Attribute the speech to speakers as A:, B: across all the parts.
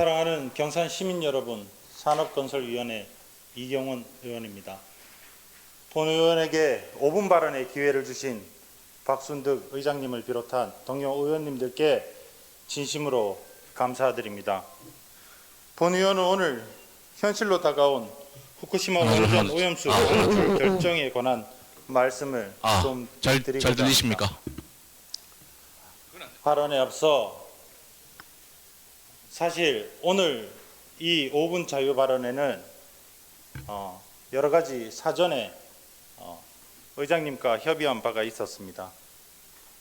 A: 사랑하는 경산 시민 여러분, 산업건설위원회 이경원 의원입니다. 본 의원에게 5분 발언의 기회를 주신 박순득 의장님을 비롯한 동료 의원님들께 진심으로 감사드립니다. 본 의원은 오늘 현실로 다가온 후쿠시마 원전 오염수 방출 결정에 관한 말씀을
B: 아,
A: 좀
B: 잘,
A: 드리고자
B: 잘. 들리십니까?
A: 발언에 앞서 사실 오늘 이 5분 자유 발언에는 어, 여러 가지 사전에 어, 의장님과 협의한 바가 있었습니다.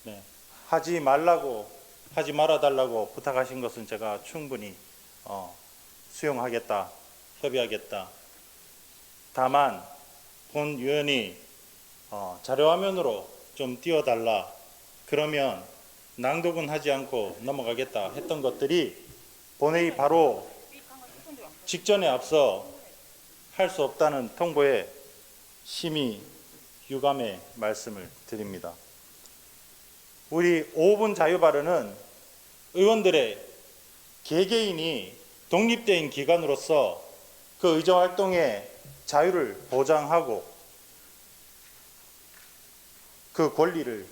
A: 네, 하지 말라고 하지 말아 달라고 부탁하신 것은 제가 충분히 어, 수용하겠다, 협의하겠다. 다만 본 위원이 어, 자료화면으로 좀 띄워달라. 그러면 낭독은 하지 않고 넘어가겠다 했던 것들이 본회의 바로 직전에 앞서 할 수 없다는 통보에 심히 유감의 말씀을 드립니다. 우리 5분 자유 발언은 의원들의 개개인이 독립된 기관으로서 그 의정 활동의 자유를 보장하고 그 권리를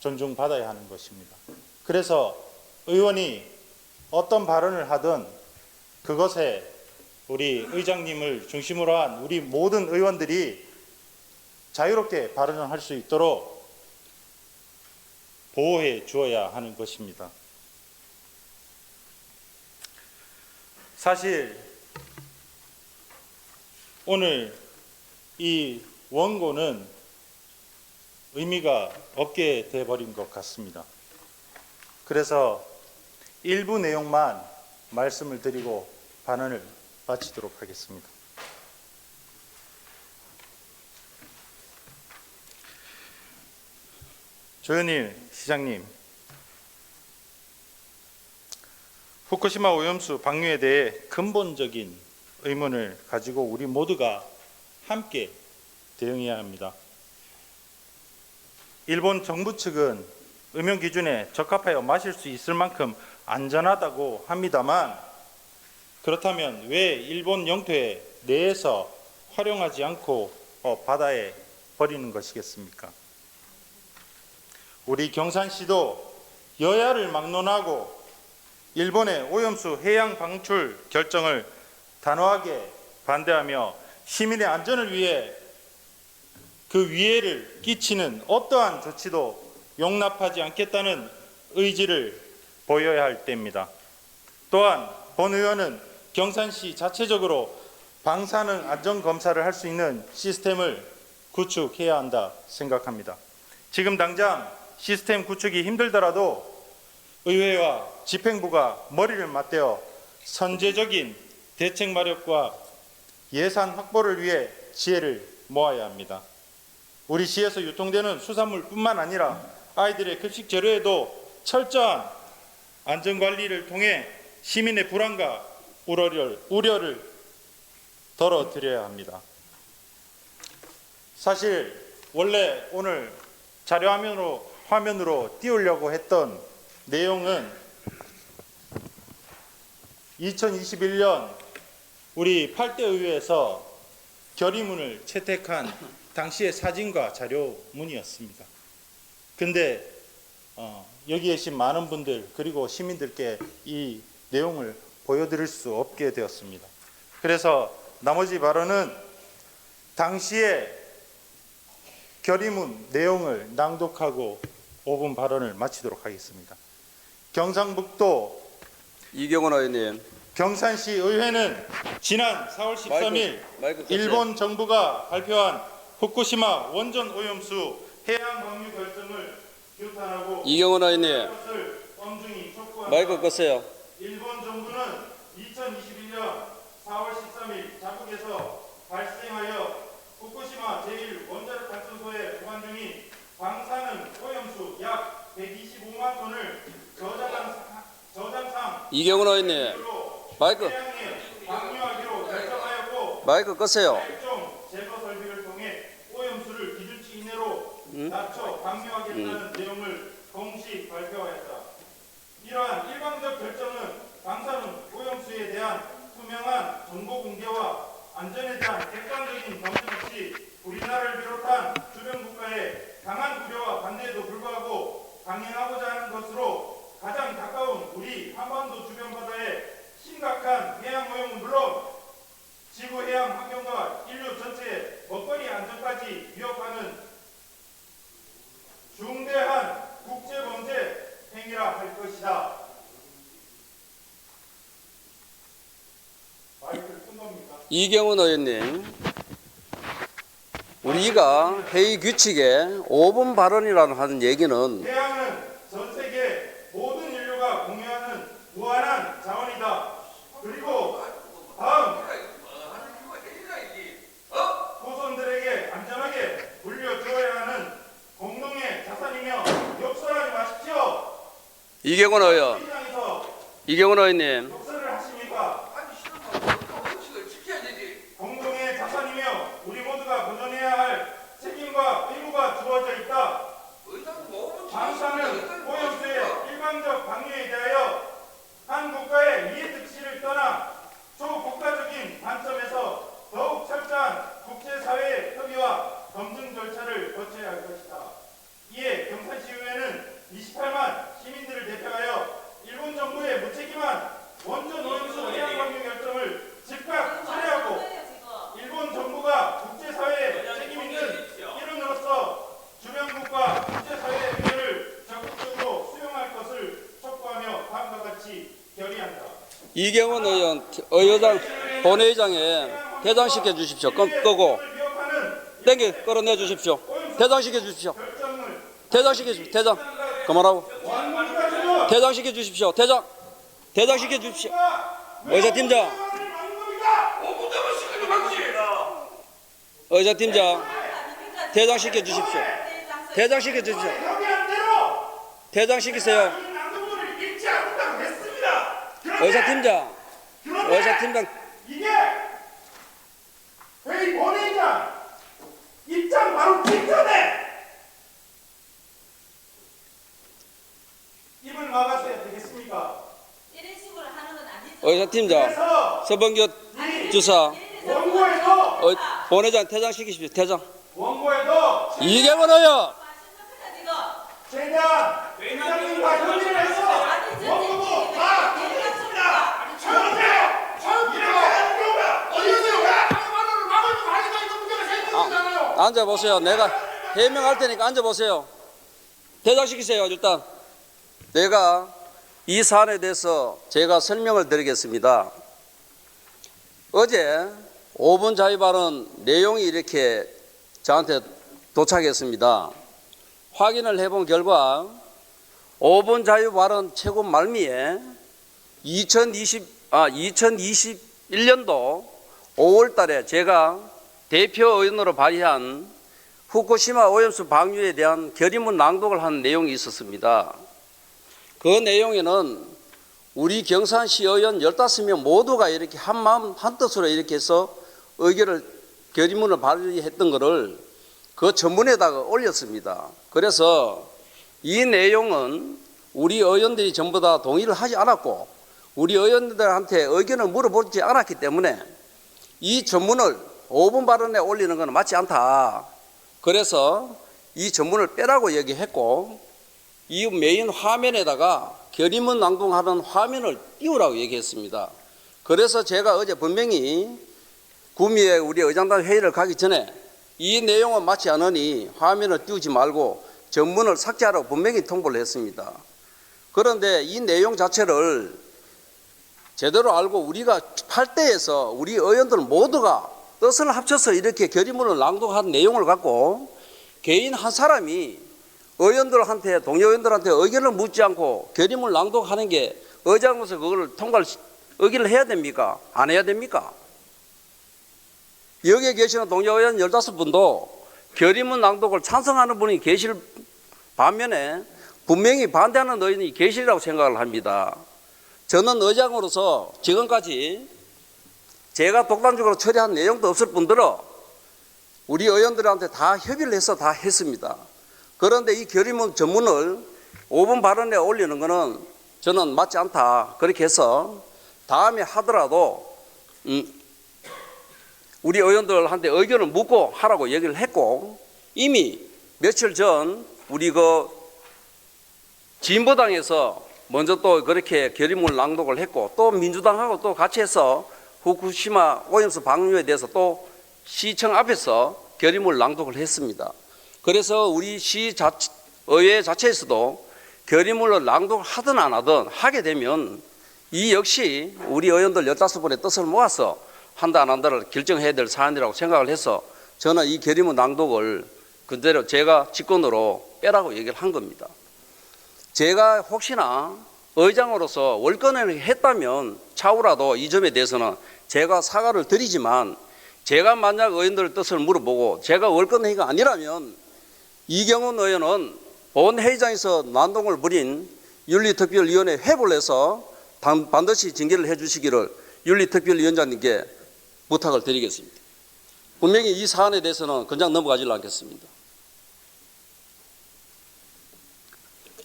A: 존중받아야 하는 것입니다. 그래서 의원이 어떤 발언을 하든 그것에 우리 의장님을 중심으로 한 우리 모든 의원들이 자유롭게 발언을 할 수 있도록 보호해 주어야 하는 것입니다. 사실 오늘 이 원고는 의미가 없게 돼버린 것 같습니다. 그래서 일부 내용만 말씀을 드리고 발언을 마치도록 하겠습니다. 조현일 시장님, 후쿠시마 오염수 방류에 대해 근본적인 의문을 가지고 우리 모두가 함께 대응해야 합니다. 일본 정부 측은 음용 기준에 적합하여 마실 수 있을 만큼 안전하다고 합니다만 그렇다면 왜 일본 영토에 내에서 활용하지 않고 어, 바다에 버리는 것이겠습니까? 우리 경산시도 여야를 막론하고 일본의 오염수 해양 방출 결정을 단호하게 반대하며 시민의 안전을 위해 그 위해를 끼치는 어떠한 조치도 용납하지 않겠다는 의지를 보여야 할 때입니다. 또한 본 의원은 경산시 자체적으로 방사능 안전 검사를 할 수 있는 시스템을 구축해야 한다 생각합니다. 지금 당장 시스템 구축이 힘들더라도 의회와 집행부가 머리를 맞대어 선제적인 대책 마련과 예산 확보를 위해 지혜를 모아야 합니다. 우리 시에서 유통되는 수산물뿐만 아니라 아이들의 급식 재료에도 철저한 안전 관리를 통해 시민의 불안과 우려를, 우려를 덜어드려야 합니다. 사실 원래 오늘 자료 화면으로 화면으로 띄우려고 했던 내용은 2021년 우리 8대 의회에서 결의문을 채택한 당시의 사진과 자료문이었습니다. 근데 어, 여기 계신 많은 분들 그리고 시민들께 이 내용을 보여드릴 수 없게 되었습니다. 그래서 나머지 발언은 당시의 결의문 내용을 낭독하고 5분 발언을 마치도록 하겠습니다. 경상북도
C: 이경원 의원님
A: 경산시 의회는 지난 4월 13일
C: 마이크, 마이크.
A: 일본 정부가 발표한 후쿠시마 원전 오염수 해양 방류 결정을
C: 이경원 의원님. 마이크 끄세요.
A: 일본 정부는 2021년 4월 13일 자국에서 발생하여 후쿠시마 제1원자력 발전소에 보관 중인 방사능 오염수 약 125만 톤을 저장한 사- 저장상
C: 이경원 의원님 마이크 마이크 끄세요.
A: 일종 제거 설비를 통해 오염수를 기준치 이내로 낮춰 방류하겠다는 내용을 공식 발표하였다. 이러한 일방적 결정은 방사능 오염수에 대한 투명한 정보 공개와 안전에 대한 객관적인 검증 없이 우리나라를 비롯한 주변 국가의 강한 우려와 반대에도 불구하고 강행하고자 하는 것으로 가장 가까운 우리 한반도 주변 바다의 심각한 해양 오염은 물론 지구 해양 환경과 인류 전체의 먹거리 안전까지 위협하는 중대한 국제 범죄 행위라 할 것이다. 마이크를 끈 겁니까?
C: 이경훈 의원님, 우리가 회의 규칙에 5분 발언이라는 하는 얘기는
A: 태양은 전 세계 모든 인류가 공유하는 무한한 자원이다. 그리고 다음 후손들에게 안전하게 물려주어야 하는 공동의 자산이며 욕설하지 마십시오.
C: 이경훈 의원, 이경훈 의원님,
A: 욕설을 하십니까? 공동의 자산이며 우리 모두가 보존해야 할 책임과 의무가 주어져 있다. 방사능 오염수의 일방적 방류에 대하여 한 국가의 이해득실을 떠나 초국가적인 관점에서 더욱 철저한 국제사회의 협의와 검증 절차를 거쳐야 할 것이다. 이에 경산시의회는 28만 시민들을 대표하여 일본 정부의 무책임한 원전 오염수 해양방류 결정을 즉각 철회하고 일본 정부가 국제사회에 책임 있는 일원으로서 주변국과 국제사회의 의견을 적극적으로 수용할 것을 촉구하며 다음과 같이 결의한다.
C: 이경훈 의원, 의회장, 본회의장에 대장시켜 주십시오. 끄, 끄고, 땡겨 끌어내 주십시오. 대장시켜 주십시오. 대장시켜 주십시오. 대장. 그만하고. 대장시켜 주십시오. 대장. 대장시켜 주십시오. 의사팀장. 의사팀장. 대장시켜 주십시오. 대장시켜 주십시오. 대장시키세요. 의사팀장.
A: 그런데
C: 의사팀장.
A: 이게 회의 본회의장 입장 바로 직전에 입을 막아서야 되겠습니까?
B: 이런 식으로 하는 건 아니죠.
C: 의사 팀장.
A: 그래서
C: 서범규 주사.
A: 원고에도
C: 어, 본회장 퇴장시키십시오. 퇴장.
A: 원고에도.
B: 심각하다 지금.
A: 최대한 회장님과 협의를 해서 원고도 다 듣겠습니다. 조용하세요. 이렇게 하는 경우가 어디 있어요?
C: 아, 앉아 보세요. 내가 해명할 테니까 앉아 보세요. 대장시키세요. 일단 내가 이 사안에 대해서 제가 설명을 드리겠습니다. 어제 5분 자유 발언 내용이 이렇게 저한테 도착했습니다. 확인을 해본 결과 5분 자유 발언 최고 말미에 2020, 아, 2021년도 5월 달에 제가 대표 의원으로 발의한 후쿠시마 오염수 방류에 대한 결의문 낭독을 한 내용이 있었습니다. 그 내용에는 우리 경산시 의원 15명 모두가 이렇게 한 마음 한 뜻으로 이렇게 해서 의결을 결의문을 발의했던 것을 그 전문에다가 올렸습니다. 그래서 이 내용은 우리 의원들이 전부 다 동의를 하지 않았고 우리 의원들한테 의견을 물어보지 않았기 때문에 이 전문을 5분 발언에 올리는 것은 맞지 않다. 그래서 이 전문을 빼라고 얘기했고 이 메인 화면에다가 결의문 낭독하는 화면을 띄우라고 얘기했습니다. 그래서 제가 어제 분명히 구미에 우리 의장단 회의를 가기 전에 이 내용은 맞지 않으니 화면을 띄우지 말고 전문을 삭제하라고 분명히 통보를 했습니다. 그런데 이 내용 자체를 제대로 알고 우리가 8대에서 우리 의원들 모두가 뜻을 합쳐서 이렇게 결의문을 낭독한 내용을 갖고 개인 한 사람이 의원들한테 동료 의원들한테 의견을 묻지 않고 결의문을 낭독하는 게 의장으로서 그걸 통과를 시- 의결을 해야 됩니까? 안 해야 됩니까? 여기에 계시는 동료 의원 15분도 결의문 낭독을 찬성하는 분이 계실 반면에 분명히 반대하는 의원이 계시리라고 생각을 합니다. 저는 의장으로서 지금까지 제가 독단적으로 처리한 내용도 없을 뿐더러 우리 의원들한테 다 협의를 해서 다 했습니다. 그런데 이 결의문 전문을 5분 발언에 올리는 것은 저는 맞지 않다. 그렇게 해서 다음에 하더라도 음, 우리 의원들한테 의견을 묻고 하라고 얘기를 했고 이미 며칠 전 우리 그 진보당에서 먼저 또 그렇게 결의문 낭독을 했고 또 민주당하고 또 같이 해서 후쿠시마 오염수 방류에 대해서 또 시청 앞에서 결의문 낭독을 했습니다. 그래서 우리 시 자체, 의회 자체에서도 결의문을 낭독을 하든 안 하든 하게 되면 이 역시 우리 의원들 15분의 뜻을 모아서 한다 안 한다를 결정해야 될 사안이라고 생각을 해서 저는 이 결의문 낭독을 그대로 제가 직권으로 빼라고 얘기를 한 겁니다. 제가 혹시나 의장으로서 월권을 했다면 차후라도 이 점에 대해서는 제가 사과를 드리지만 제가 만약 의원들 뜻을 물어보고 제가 월권 회의가 아니라면 이경훈 의원은 본회의장에서 난동을 부린 윤리특별위원회 회부를 해서 단- 반드시 징계를 해주시기를 윤리특별위원장님께 부탁을 드리겠습니다. 분명히 이 사안에 대해서는 그냥 넘어가지 않겠습니다.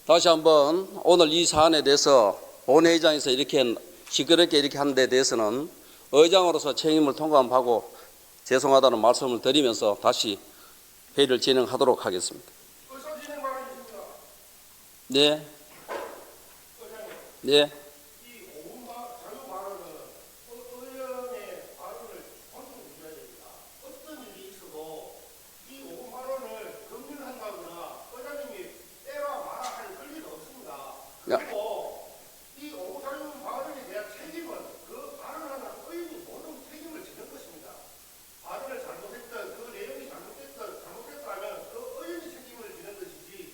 C: 다시 한번 오늘 이 사안에 대해서 본회의장에서 이렇게 시끄럽게 이렇게 한 데 대해서는 의장으로서 책임을 통감하고 죄송하다는 말씀을 드리면서 다시 회의를 진행하도록 하겠습니다. 네. 네. 야.
D: 그리고 이 오사유 발언에 대한 책임은 그 발언하는 의원이 모든 책임을 지는 것입니다. 발언을 잘못했던 그 내용이 잘못됐던 잘못됐다면 그 의원이 책임을 지는 것이지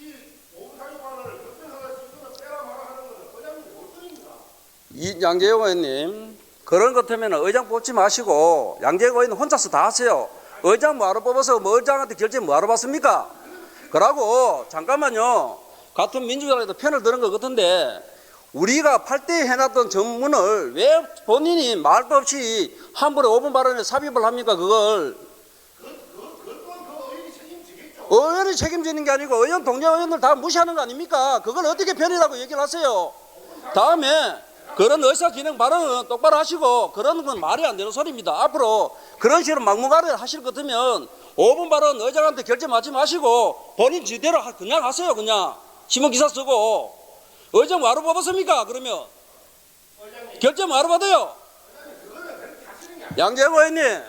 D: 이 오사유 발언을 변경하다 이거는 빼라 마라 하는 것은 의장님 월등입니다.
C: 이 양재영 의원님 그런 것 같으면 의장 뽑지 마시고 양재영 의원 혼자서 다 하세요. 의장 뭐하러 뽑아서 뭐 의장한테 결정 뭐하러 받습니까? 그러고 잠깐만요. 같은 민주당에도 편을 드는 것 같은데 우리가 8대 해놨던 전문을 왜 본인이 말도 없이 함부로 5분 발언에 삽입을 합니까? 그걸. 의원이 책임지는 게 아니고 의원 동료 의원들 다 무시하는 거 아닙니까? 그걸 어떻게 편이라고 얘기를 하세요? 다음에 그런 의사 진행 발언은 똑바로 하시고 그런 건 말이 안 되는 소리입니다. 앞으로 그런 식으로 막무가내 하실 것 같으면 5분 발언 의장한테 결정 맞지 마시고 본인 지대로 하- 그냥 하세요. 그냥 신문 기사 쓰고 의장 뭐하러 뽑았습니까? 그러면 결정 뭐하러 받아요? 양재호 의원님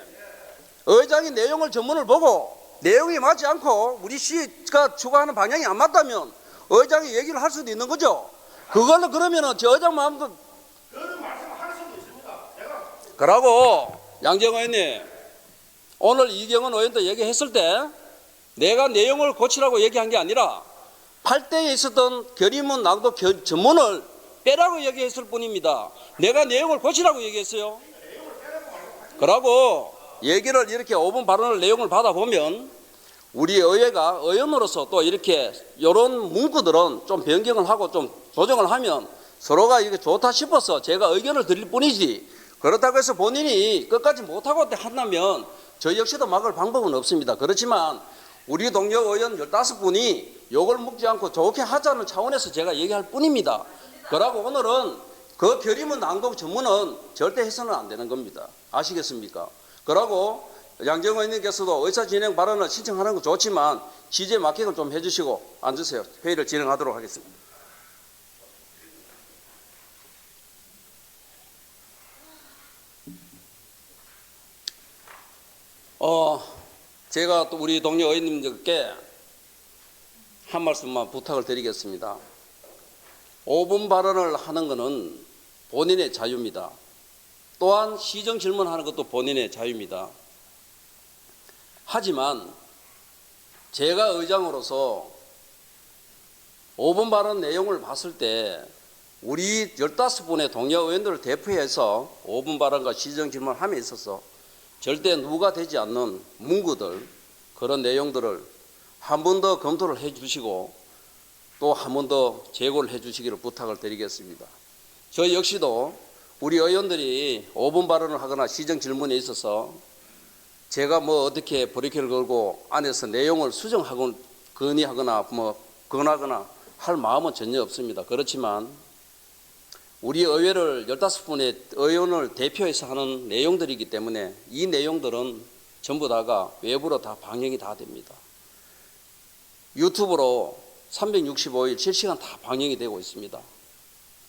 C: 의장이 내용을 전문을 보고 내용이 맞지 않고 우리 시가 추구하는 방향이 안 맞다면 의장이 얘기를 할 수도 있는 거죠. 그걸로 그러면은 저 의장 마음도
D: 그런 말씀을 할 수도 있습니다. 제가
C: 그러고 양정 의원님 오늘 이경은 의원도 얘기했을 때 내가 내용을 고치라고 얘기한 게 아니라 8대에 있었던 결의문 낭독 겨- 전문을 빼라고 얘기했을 뿐입니다. 내가 내용을 고치라고 얘기했어요. 그러고 얘기를 이렇게 5분 발언을 내용을 받아보면 우리 의회가 의원으로서 또 이렇게 이런 문구들은 좀 변경을 하고 좀 조정을 하면 서로가 이게 좋다 싶어서 제가 의견을 드릴 뿐이지 그렇다고 해서 본인이 끝까지 못하고 한다면 저희 역시도 막을 방법은 없습니다. 그렇지만 우리 동료 의원 15분이 욕을 먹지 않고 좋게 하자는 차원에서 제가 얘기할 뿐입니다. 그러고 오늘은 그 결의문 낭독 전문은 절대 해서는 안 되는 겁니다. 아시겠습니까? 그러고 양정 의원님께서도 의사 진행 발언을 신청하는 건 좋지만 취재 마킹을 좀 해주시고 앉으세요. 회의를 진행하도록 하겠습니다. 어, 제가 또 우리 동료 의원님들께 한 말씀만 부탁을 드리겠습니다. 5분 발언을 하는 것은 본인의 자유입니다. 또한 시정 질문하는 것도 본인의 자유입니다. 하지만 제가 의장으로서 5분 발언 내용을 봤을 때 우리 15분의 동료 의원들을 대표해서 5분 발언과 시정 질문함에 있어서 절대 누가 되지 않는 문구들 그런 내용들을 한 번 더 검토를 해 주시고 또 한 번 더 제고를 해 주시기를 부탁을 드리겠습니다. 저 역시도 우리 의원들이 5분 발언을 하거나 시정 질문에 있어서 제가 뭐 어떻게 브레이크를 걸고 안에서 내용을 수정하고 건의하거나 뭐 권하거나 할 마음은 전혀 없습니다. 그렇지만 우리 의회를 15분의 의원을 대표해서 하는 내용들이기 때문에 이 내용들은 전부 다가 외부로 다 방영이 다 됩니다. 유튜브로 365일 실시간 다 방영이 되고 있습니다.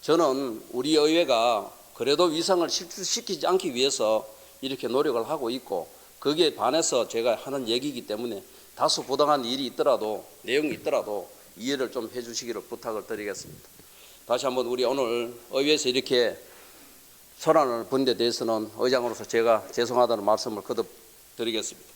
C: 저는 우리 의회가 그래도 위상을 실추시키지 않기 위해서 이렇게 노력을 하고 있고 거기에 반해서 제가 하는 얘기이기 때문에 다소 부당한 일이 있더라도 내용이 있더라도 이해를 좀 해주시기를 부탁을 드리겠습니다. 다시 한번 우리 오늘 의회에서 이렇게 소란을 본데 대해서는 의장으로서 제가 죄송하다는 말씀을 거듭 드리겠습니다.